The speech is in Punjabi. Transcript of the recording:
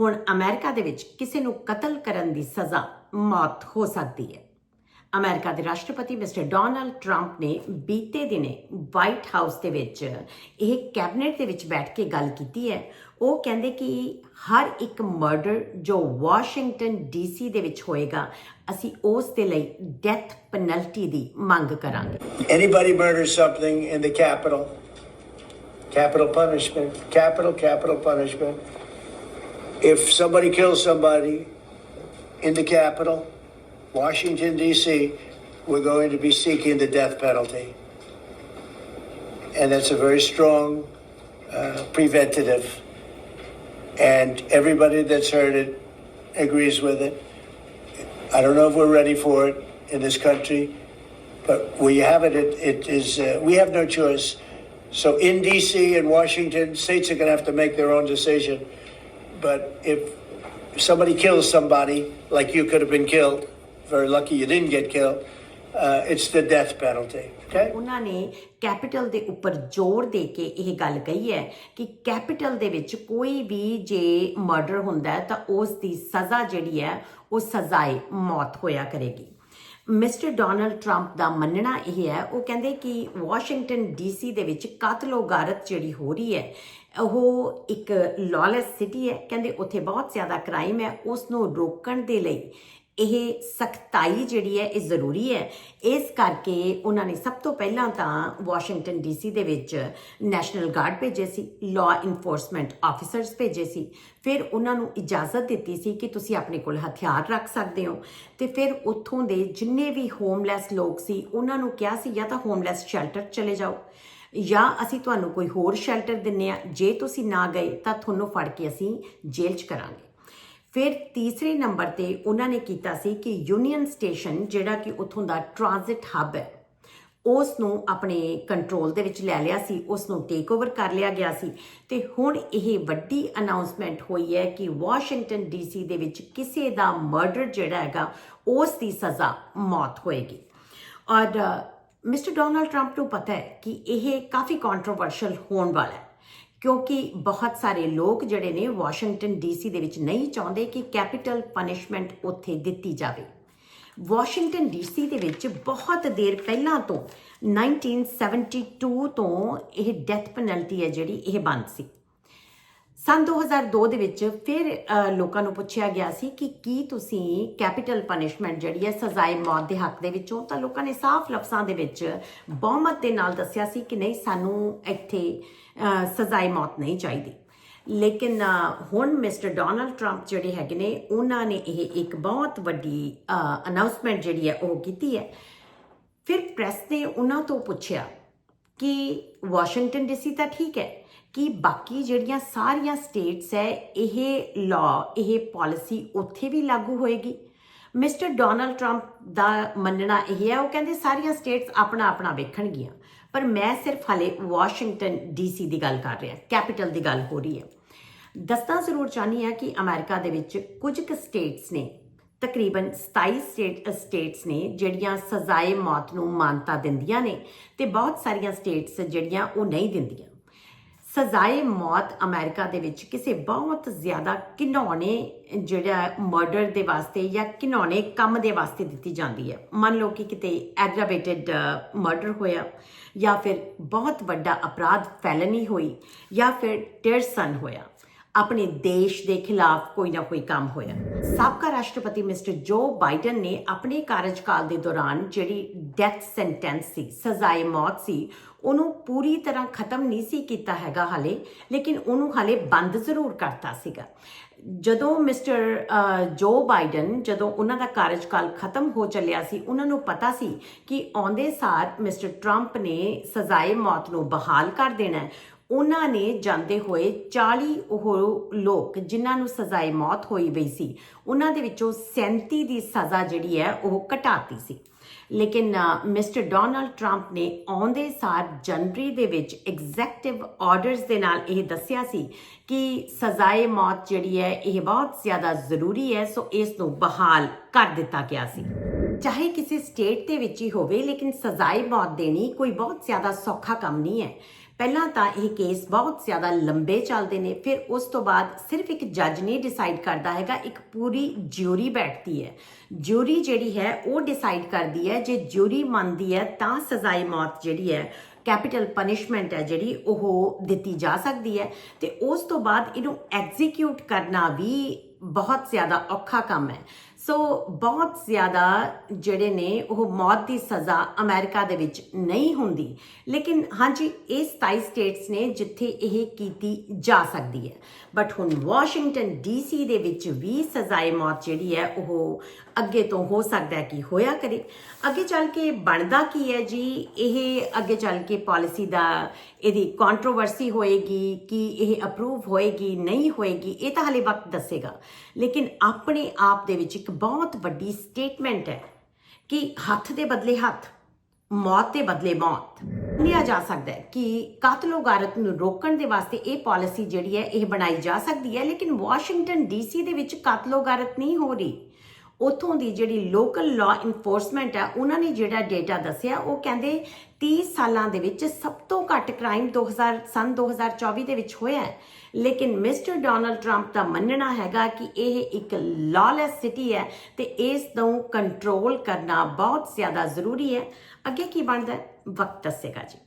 ਹੁਣ ਅਮਰੀਕਾ ਦੇ ਵਿੱਚ ਕਿਸੇ ਨੂੰ ਕਤਲ ਕਰਨ ਦੀ ਸਜ਼ਾ ਮੌਤ ਹੋ ਸਕਦੀ ਹੈ। ਅਮਰੀਕਾ ਦੇ ਰਾਸ਼ਟਰਪਤੀ ਮਿਸਟਰ ਡੋਨਾਲਡ ਟਰੰਪ ਨੇ ਬੀਤੇ ਦਿਨੇ ਵਾਈਟ ਹਾਊਸ ਦੇ ਵਿੱਚ ਇਹ ਕੈਬਨਿਟ ਦੇ ਵਿੱਚ ਬੈਠ ਕੇ ਗੱਲ ਕੀਤੀ ਹੈ। ਉਹ ਕਹਿੰਦੇ ਕਿ ਹਰ ਇੱਕ ਮਰਡਰ ਜੋ ਵਾਸ਼ਿੰਗਟਨ ਡੀਸੀ ਦੇ ਵਿੱਚ ਹੋਏਗਾ ਅਸੀਂ ਉਸ ਦੇ ਲਈ ਡੈਥ ਪੈਨਲਟੀ ਦੀ ਮੰਗ ਕਰਾਂਗੇ। Anybody murders something in the Capitol, capital punishment, capital, capital punishment. If somebody kills somebody in the Capitol, Washington, D.C., we're going to be seeking the death penalty. And that's a very strong uh, preventative. And everybody that's heard it agrees with it. I don't know if we're ready for it in this country. But we have it. It, it is. Uh, we have no choice. So in D.C. and Washington, states are going to have to make their own decision. But if somebody kills somebody, like you could have been killed, very lucky you didn't get killed. Uh, it's the death penalty. Okay. ਉਹਨਾਂ ਨੇ ਕੈਪੀਟਲ ਦੇ ਉੱਪਰ ਜ਼ੋਰ ਦੇ ਕੇ ਇਹ ਗੱਲ ਕਹੀ ਹੈ ਕਿ ਕੈਪੀਟਲ ਦੇ ਵਿੱਚ ਕੋਈ ਵੀ ਜੇ ਮਰਡਰ ਹੁੰਦਾ ਹੈ ਤਾਂ ਉਸ ਦੀ ਸਜ਼ਾ ਜਿਹੜੀ ਹੈ ਉਹ ਸਜ਼ਾਏ ਮੌਤ ਹੋਇਆ ਕਰੇਗੀ ਮਿਸਟਰ ਡੋਨਲਡ ਟਰੰਪ ਦਾ ਮੰਨਣਾ ਇਹ ਹੈ, ਉਹ ਕਹਿੰਦੇ ਕਿ ਵਾਸ਼ਿੰਗਟਨ ਡੀਸੀ ਦੇ ਵਿੱਚ ਕਾਤਲੋਗਾਰਤ ਜਿਹੜੀ ਹੋ ਰਹੀ ਹੈ, ਉਹ ਇੱਕ ਲੌਲੈਸ ਸਿਟੀ ਹੈ। ਕਹਿੰਦੇ ਉੱਥੇ ਬਹੁਤ ਜ਼ਿਆਦਾ ਕ੍ਰਾਈਮ ਹੈ ਉਸ ਨੂੰ ਰੋਕਣ ਦੇ ਲਈ ਇਹ ਸਖਤਾਈ ਜਿਹੜੀ ਹੈ, ਇਹ ਜ਼ਰੂਰੀ ਹੈ। ਇਸ ਕਰਕੇ ਉਹਨਾਂ ਨੇ ਸਭ ਤੋਂ ਪਹਿਲਾਂ ਤਾਂ ਵਾਸ਼ਿੰਗਟਨ ਡੀਸੀ ਦੇ ਵਿੱਚ ਨੈਸ਼ਨਲ ਗਾਰਡ ਭੇਜੇ ਸੀ ਲਾਅ ਇਨਫੋਰਸਮੈਂਟ ਆਫੀਸਰਸ ਭੇਜੇ ਸੀ। ਫਿਰ ਉਹਨਾਂ ਨੂੰ ਇਜਾਜ਼ਤ ਦਿੱਤੀ ਸੀ ਕਿ ਤੁਸੀਂ ਆਪਣੇ ਕੋਲ ਹਥਿਆਰ ਰੱਖ ਸਕਦੇ ਹੋ। ਤੇ ਫਿਰ ਉੱਥੋਂ ਦੇ ਜਿੰਨੇ ਵੀ ਹੋਮਲੈਸ ਲੋਕ ਸੀ, ਉਹਨਾਂ ਨੂੰ ਕਿਹਾ ਸੀ, ਜਾਂ ਤਾਂ ਹੋਮਲੈਸ ਸ਼ੈਲਟਰ ਚਲੇ ਜਾਓ, ਜਾਂ ਅਸੀਂ ਤੁਹਾਨੂੰ ਕੋਈ ਹੋਰ ਸ਼ੈਲਟਰ ਦਿੰਨੇ ਆ। ਜੇ ਤੁਸੀਂ ਨਾ ਗਏ, ਤਾਂ ਤੁਹਾਨੂੰ ਫੜ ਕੇ ਅਸੀਂ ਜੇਲ੍ਹ 'ਚ ਕਰਾਂਗੇ। ਫਿਰ ਤੀਸਰੇ ਨੰਬਰ ਤੇ ਉਹਨਾਂ ਨੇ ਕੀਤਾ ਸੀ ਕਿ ਯੂਨੀਅਨ ਸਟੇਸ਼ਨ ਜਿਹੜਾ ਕਿ ਉੱਥੋਂ ਦਾ ਟ੍ਰਾਂਜ਼ਿਟ ਹੱਬ ਹੈ ਉਸ ਨੂੰ ਆਪਣੇ ਕੰਟਰੋਲ ਦੇ ਵਿੱਚ ਲੈ ਲਿਆ ਸੀ ਉਸ ਨੂੰ ਟੇਕ ਓਵਰ ਕਰ ਲਿਆ ਗਿਆ ਸੀ ਤੇ ਹੁਣ ਇਹ ਵੱਡੀ ਅਨਾਉਂਸਮੈਂਟ ਹੋਈ ਹੈ ਕਿ ਵਾਸ਼ਿੰਗਟਨ ਡੀਸੀ ਦੇ ਵਿੱਚ ਕਿਸੇ ਦਾ ਮਰਡਰ ਜਿਹੜਾ ਹੈਗਾ, ਉਸ ਦੀ ਸਜ਼ਾ ਮੌਤ ਹੋਏਗੀ। ਔਰ ਮਿਸਟਰ ਡੋਨਲਡ ਟਰੰਪ ਨੂੰ ਪਤਾ ਹੈ ਕਿ ਇਹ ਕਾਫੀ ਕੰਟਰੋਵਰਸ਼ੀਅਲ ਹੋਣ ਵਾਲਾ ਹੈ। ਕਿਉਂਕਿ ਬਹੁਤ ਸਾਰੇ ਲੋਕ ਜਿਹੜੇ ਨੇ ਵਾਸ਼ਿੰਗਟਨ ਡੀਸੀ ਦੇ ਵਿੱਚ ਨਹੀਂ ਚਾਹੁੰਦੇ ਕਿ ਕੈਪੀਟਲ ਪਨਿਸ਼ਮੈਂਟ ਉੱਥੇ ਦਿੱਤੀ ਜਾਵੇ। ਵਾਸ਼ਿੰਗਟਨ ਡੀਸੀ ਦੇ ਵਿੱਚ ਬਹੁਤ ਦੇਰ ਪਹਿਲਾਂ ਤੋਂ 1972 ਤੋਂ ਇਹ ਡੈਥ ਪੈਨਲਟੀ ਹੈ ਜਿਹੜੀ, ਇਹ ਬੰਦ ਸੀ। ਸਨ 2002 ਦੇ ਵਿੱਚ ਫਿਰ ਲੋਕਾਂ ਨੂੰ ਪੁੱਛਿਆ ਗਿਆ ਸੀ ਕਿ ਕੀ ਤੁਸੀਂ ਕੈਪੀਟਲ ਪਨਿਸ਼ਮੈਂਟ ਜਿਹੜੀ ਹੈ ਸਜ਼ਾਏ ਮੌਤ ਦੇ ਹੱਕ ਦੇ ਵਿੱਚੋਂ, ਤਾਂ ਲੋਕਾਂ ਨੇ ਸਾਫ਼ ਲਫ਼ਜ਼ਾਂ ਦੇ ਵਿੱਚ ਬਹੁਮਤ ਦੇ ਨਾਲ ਦੱਸਿਆ ਸੀ ਕਿ ਨਹੀਂ, ਸਾਨੂੰ ਇੱਥੇ ਸਜ਼ਾਏ ਮੌਤ ਨਹੀਂ ਚਾਹੀਦੀ। ਲੇਕਿਨ ਹੁਣ ਮਿਸਟਰ ਡੋਨਲਡ ਟਰੰਪ ਜਿਹੜੇ ਹੈਗੇ ਨੇ, ਉਹਨਾਂ ਨੇ ਇਹ ਇੱਕ ਬਹੁਤ ਵੱਡੀ ਅਨਾਉਂਸਮੈਂਟ ਜਿਹੜੀ ਹੈ ਉਹ ਕੀਤੀ ਹੈ। ਫਿਰ ਪ੍ਰੈਸ ਨੇ ਉਹਨਾਂ ਤੋਂ ਪੁੱਛਿਆ ਕਿ ਵਾਸ਼ਿੰਗਟਨ ਡੀਸੀ ਤਾਂ ਠੀਕ ਹੈ ਕਿ ਬਾਕੀ ਜਿਹੜੀਆਂ ਸਾਰੀਆਂ ਸਟੇਟਸ ਹੈ, ਇਹ ਲਾਅ ਇਹ ਪਾਲਿਸੀ ਉੱਥੇ ਵੀ ਲਾਗੂ ਹੋਏਗੀ। ਮਿਸਟਰ ਡੋਨਲਡ ਟਰੰਪ ਦਾ ਮੰਨਣਾ ਇਹ ਹੈ, ਉਹ ਕਹਿੰਦੇ ਸਾਰੀਆਂ ਸਟੇਟਸ ਆਪਣਾ ਆਪਣਾ ਵੇਖਣਗੀਆਂ। ਪਰ ਮੈਂ ਸਿਰਫ ਹਲੇ ਵਾਸ਼ਿੰਗਟਨ ਡੀਸੀ ਦੀ ਗੱਲ ਕਰ ਰਿਹਾ ਕੈਪੀਟਲ ਦੀ ਗੱਲ ਹੋ ਰਹੀ ਹੈ। ਦੱਸਣਾ ਜ਼ਰੂਰ ਚਾਹਨੀ ਹੈ ਕਿ ਅਮਰੀਕਾ ਦੇ ਵਿੱਚ ਕੁਝ ਕੁ ਸਟੇਟਸ ਨੇ, ਤਕਰੀਬਨ 27 ਸਟੇਟ ਸਟੇਟਸ ਨੇ ਜਿਹੜੀਆਂ ਸਜ਼ਾਏ ਮੌਤ ਨੂੰ ਮਾਨਤਾ ਦਿੰਦੀਆਂ ਨੇ ਤੇ ਬਹੁਤ ਸਾਰੀਆਂ ਸਟੇਟਸ ਜਿਹੜੀਆਂ ਉਹ ਨਹੀਂ ਦਿੰਦੀਆਂ। ਸਜ਼ਾਏ ਮੌਤ ਅਮਰੀਕਾ ਦੇ ਵਿੱਚ ਕਿਸੇ ਬਹੁਤ ਜ਼ਿਆਦਾ ਘਿਨੌਣੇ ਜਿਹੜਾ ਮਰਡਰ ਦੇ ਵਾਸਤੇ ਜਾਂ ਘਿਨੌਣੇ ਕੰਮ ਦੇ ਵਾਸਤੇ ਦਿੱਤੀ ਜਾਂਦੀ ਹੈ। ਮੰਨ ਲਓ ਕਿ ਕਿਤੇ ਐਗਰਾਵੇਟਡ ਮਰਡਰ ਹੋਇਆ ਜਾਂ ਫਿਰ ਬਹੁਤ ਵੱਡਾ ਅਪਰਾਧ ਫੈਲਨੀ ਹੋਈ ਜਾਂ ਫਿਰ ਟੈਰਸਨ ਹੋਇਆ। ਆਪਣੇ ਦੇਸ਼ ਦੇ ਖਿਲਾਫ ਕੋਈ ਨਾ ਕੋਈ ਕੰਮ ਹੋਇਆ। ਸਾਬਕਾ ਰਾਸ਼ਟਰਪਤੀ ਮਿਸਟਰ ਜੋ ਬਾਈਡਨ ਨੇ ਆਪਣੇ ਕਾਰਜਕਾਲ ਦੇ ਦੌਰਾਨ ਜਿਹੜੀ ਡੈਥ ਸੈਂਟੈਂਸ ਸੀ ਸਜ਼ਾਏ ਮੌਤ ਸੀ, ਉਹਨੂੰ ਪੂਰੀ ਤਰ੍ਹਾਂ ਖਤਮ ਨਹੀਂ ਸੀ ਕੀਤਾ ਹੈਗਾ ਹਾਲੇ, ਲੇਕਿਨ ਉਹਨੂੰ ਹਾਲੇ ਬੰਦ ਜ਼ਰੂਰ ਕਰਤਾ ਸੀਗਾ। ਜਦੋਂ ਮਿਸਟਰ ਜੋ ਬਾਈਡਨ ਜਦੋਂ ਉਹਨਾਂ ਦਾ ਕਾਰਜਕਾਲ ਖਤਮ ਹੋ ਚੱਲਿਆ ਸੀ, ਉਹਨਾਂ ਨੂੰ ਪਤਾ ਸੀ ਕਿ ਆਉਂਦੇ ਸਾਲ ਮਿਸਟਰ ਟਰੰਪ ਨੇ ਸਜ਼ਾਏ ਮੌਤ ਨੂੰ ਬਹਾਲ ਕਰ ਦੇਣਾ ਉਹਨਾਂ ਨੇ ਜਾਂਦੇ ਹੋਏ 40 ਉਹ ਲੋਕ ਜਿਨ੍ਹਾਂ ਨੂੰ ਸਜ਼ਾਏ ਮੌਤ ਹੋਈ ਪਈ ਸੀ, ਉਹਨਾਂ ਦੇ ਵਿੱਚੋਂ 37 ਦੀ ਸਜ਼ਾ ਜਿਹੜੀ ਹੈ ਉਹ ਘਟਾਤੀ ਸੀ। ਲੇਕਿਨ ਮਿਸਟਰ ਡੋਨਲਡ ਟਰੰਪ ਨੇ ਆਉਂਦੇ ਸਾਲ ਜਨਵਰੀ ਦੇ ਵਿੱਚ ਐਗਜ਼ੈਕਟਿਵ ਆਰਡਰਸ ਦੇ ਨਾਲ ਇਹ ਦੱਸਿਆ ਸੀ ਕਿ ਸਜ਼ਾਏ ਮੌਤ ਜਿਹੜੀ ਹੈ ਇਹ ਬਹੁਤ ਜ਼ਿਆਦਾ ਜ਼ਰੂਰੀ ਹੈ, ਸੋ ਇਸ ਨੂੰ ਬਹਾਲ ਕਰ ਦਿੱਤਾ ਗਿਆ ਸੀ। ਚਾਹੇ ਕਿਸੇ ਸਟੇਟ ਦੇ ਵਿੱਚ ਹੀ ਹੋਵੇ, ਲੇਕਿਨ ਸਜ਼ਾਏ ਮੌਤ ਦੇਣੀ ਕੋਈ ਬਹੁਤ ਜ਼ਿਆਦਾ ਸੌਖਾ ਕੰਮ ਨਹੀਂ ਹੈ। ਪਹਿਲਾਂ ਤਾਂ ਇਹ ਕੇਸ ਬਹੁਤ ਜ਼ਿਆਦਾ ਲੰਬੇ ਚੱਲਦੇ ਨੇ, ਫਿਰ ਉਸ ਤੋਂ ਬਾਅਦ ਸਿਰਫ ਇੱਕ ਜੱਜ ਨਹੀਂ ਡਿਸਾਈਡ ਕਰਦਾ ਹੈਗਾ, ਇੱਕ ਪੂਰੀ ਜਿਊਰੀ ਬੈਠਦੀ ਹੈ। ਜਿਊਰੀ ਜਿਹੜੀ ਹੈ, ਉਹ ਡਿਸਾਈਡ ਕਰਦੀ ਹੈ, ਜੇ ਜਿਊਰੀ ਮੰਨਦੀ ਹੈ ਤਾਂ ਸਜ਼ਾਏ ਮੌਤ ਜਿਹੜੀ ਹੈ ਕੈਪੀਟਲ ਪਨਿਸ਼ਮੈਂਟ ਹੈ ਜਿਹੜੀ ਉਹ ਦਿੱਤੀ ਜਾ ਸਕਦੀ ਹੈ। ਤੇ ਉਸ ਤੋਂ ਬਾਅਦ ਇਹਨੂੰ ਐਗਜ਼ੀਕਿਊਟ ਕਰਨਾ ਵੀ ਬਹੁਤ ਜ਼ਿਆਦਾ ਔਖਾ ਕੰਮ ਹੈ। ਸੋ ਬਹੁਤ ਜ਼ਿਆਦਾ ਜਿਹੜੇ ਨੇ, ਉਹ ਮੌਤ ਦੀ ਸਜ਼ਾ ਅਮਰੀਕਾ ਦੇ ਵਿੱਚ ਨਹੀਂ ਹੁੰਦੀ। ਲੇਕਿਨ ਹਾਂਜੀ, ਇਹ 27 ਸਟੇਟਸ ਨੇ ਜਿੱਥੇ ਇਹ ਕੀਤੀ ਜਾ ਸਕਦੀ ਹੈ। ਬਟ ਹੁਣ ਵਾਸ਼ਿੰਗਟਨ ਡੀਸੀ ਦੇ ਵਿੱਚ ਵੀ ਸਜ਼ਾਏ ਮੌਤ ਜਿਹੜੀ ਹੈ, ਉਹ ਅੱਗੇ ਤੋਂ ਹੋ ਸਕਦਾ ਕਿ ਹੋਇਆ ਕਰੇ। ਅੱਗੇ ਚੱਲ ਕੇ ਬਣਦਾ ਕੀ ਹੈ ਜੀ? ਇਹ ਅੱਗੇ ਚੱਲ ਕੇ ਪਾਲਿਸੀ ਦਾ ਇਹਦੀ ਕੰਟਰੋਵਰਸੀ ਹੋਏਗੀ ਕਿ ਇਹ ਅਪਰੂਵ ਹੋਏਗੀ, ਨਹੀਂ ਹੋਏਗੀ, ਇਹ ਤਾਂ ਹਲੇ ਵਕਤ ਦੱਸੇਗਾ। ਲੇਕਿਨ ਆਪਣੇ ਆਪ ਦੇ ਵਿੱਚ ਇੱਕ ਬਹੁਤ ਵੱਡੀ ਸਟੇਟਮੈਂਟ ਹੈ ਕਿ ਹੱਥ ਦੇ ਬਦਲੇ ਹੱਥ, ਮੌਤ ਦੇ ਬਦਲੇ ਮੌਤ। ਲਿਆ ਜਾ ਸਕਦਾ ਹੈ ਕਿ ਕਾਤਲੋਗਾਰਤ ਨੂੰ ਰੋਕਣ ਦੇ ਵਾਸਤੇ ਇਹ ਪਾਲਿਸੀ ਜਿਹੜੀ ਹੈ, ਇਹ ਬਣਾਈ ਜਾ ਸਕਦੀ ਹੈ, ਲੇਕਿਨ ਵਾਸ਼ਿੰਗਟਨ ਡੀਸੀ ਦੇ ਵਿੱਚ ਕਾਤਲੋਗਾਰਤ ਨਹੀਂ ਹੋ ਰਹੀ। ਉਥੋਂ ਦੀ ਜਿਹੜੀ ਲੋਕਲ ਲਾ ਇਨਫੋਰਸਮੈਂਟ ਹੈ, ਉਹਨਾਂ ਨੇ ਜਿਹੜਾ ਡੇਟਾ ਦੱਸਿਆ, ਉਹ ਕਹਿੰਦੇ 30 ਸਾਲਾਂ ਦੇ ਵਿੱਚ ਸਭ ਤੋਂ ਘੱਟ ਕ੍ਰਾਈਮ 2000 ਸਨ 2024 ਦੇ ਵਿੱਚ ਹੋਇਆ ਹੈ। ਲੇਕਿਨ ਮਿਸਟਰ ਡੋਨਲਡ ਟਰੰਪ ਦਾ ਮੰਨਣਾ ਹੈਗਾ ਕਿ ਇਹ ਇੱਕ ਲਾਲੈਸ ਸਿਟੀ ਹੈ ਤੇ ਇਸ ਨੂੰ ਕੰਟਰੋਲ ਕਰਨਾ ਬਹੁਤ ਜ਼ਿਆਦਾ ਜ਼ਰੂਰੀ ਹੈ। ਅੱਗੇ ਕੀ ਬਣਦਾ ਵਕਤ ਦੱਸੇਗਾ ਜੀ।